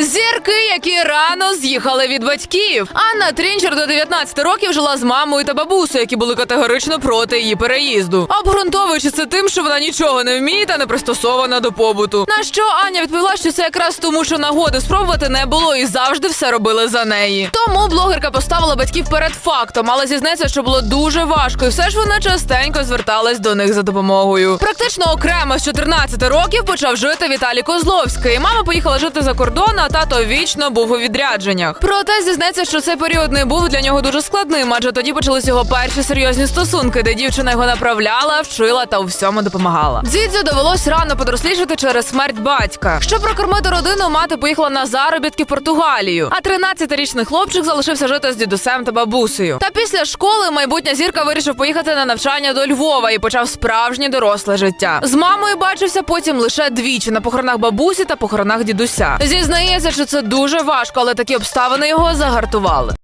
Зірки, які рано з'їхали від батьків. Анна Трінчер до 19 років жила з мамою та бабусею, які були категорично проти її переїзду, обґрунтовуючи це тим, що вона нічого не вміє та не пристосована до побуту. На що Аня відповіла, що це якраз тому, що нагоди спробувати не було і завжди все робили за неї. Тому блогерка поставила батьків перед фактом, але зізнається, що було дуже важко, і все ж вона частенько зверталась до них за допомогою. Практично окремо з 14 років почав жити Віталій Козловський. Мама поїхала жити за кордон, а тато вічно був у відрядженнях. Проте зізнається, що цей період не був для нього дуже складним, адже тоді почались його перші серйозні стосунки, де дівчина його направляла, вчила та у всьому допомагала. Дзідзю довелось рано подорослішати через смерть батька. Щоб прокормити родину, мати поїхала на заробітки в Португалію. А 13-річний хлопчик залишився жити з дідусем та бабусею. Та після школи майбутня зірка вирішив поїхати на навчання до Львова і почав справжнє доросле життя. З мамою бачився потім лише двічі на похоронах бабусі та похоронах дідуся. Зізнається, що це дуже важко, але такі обставини його загартували.